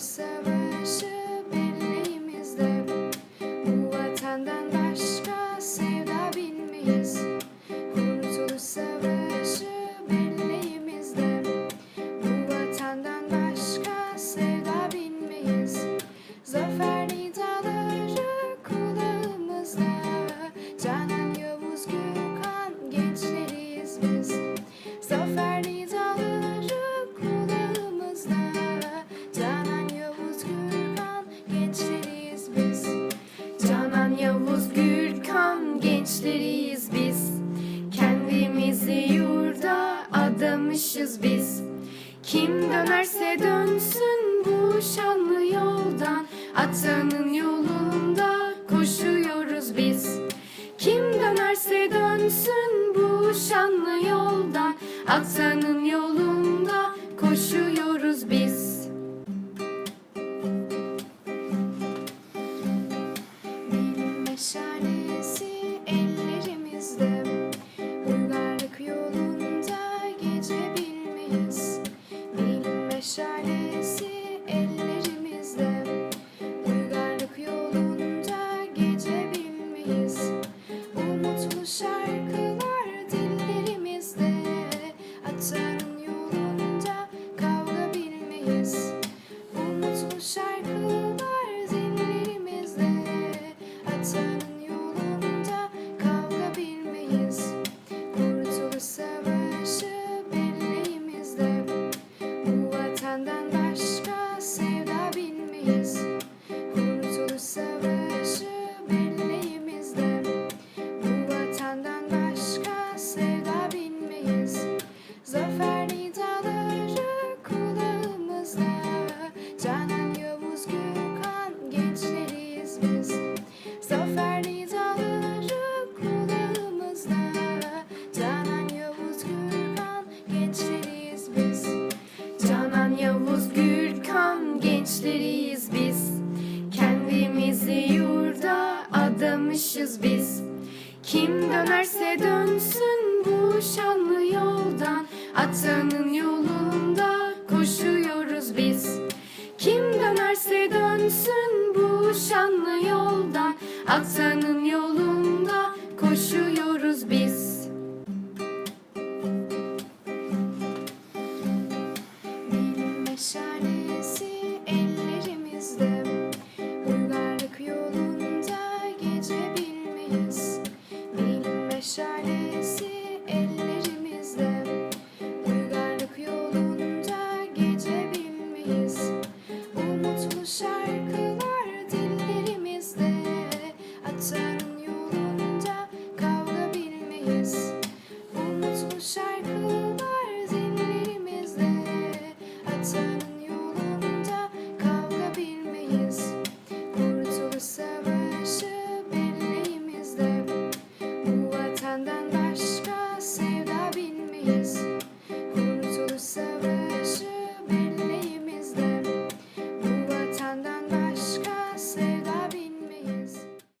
Seven. kalmışız biz. Kim dönerse dönsün bu şanlı yoldan Atanın yolunda koşuyoruz biz. Kim dönerse dönsün bu şanlı yoldan Atanın yolunda gençleriyiz biz. Kendimizi yurda adamışız biz. Kim dönerse dönsün bu şanlı yoldan. Atanın yolunda koşuyoruz biz. Kim dönerse dönsün bu şanlı yoldan. Atanın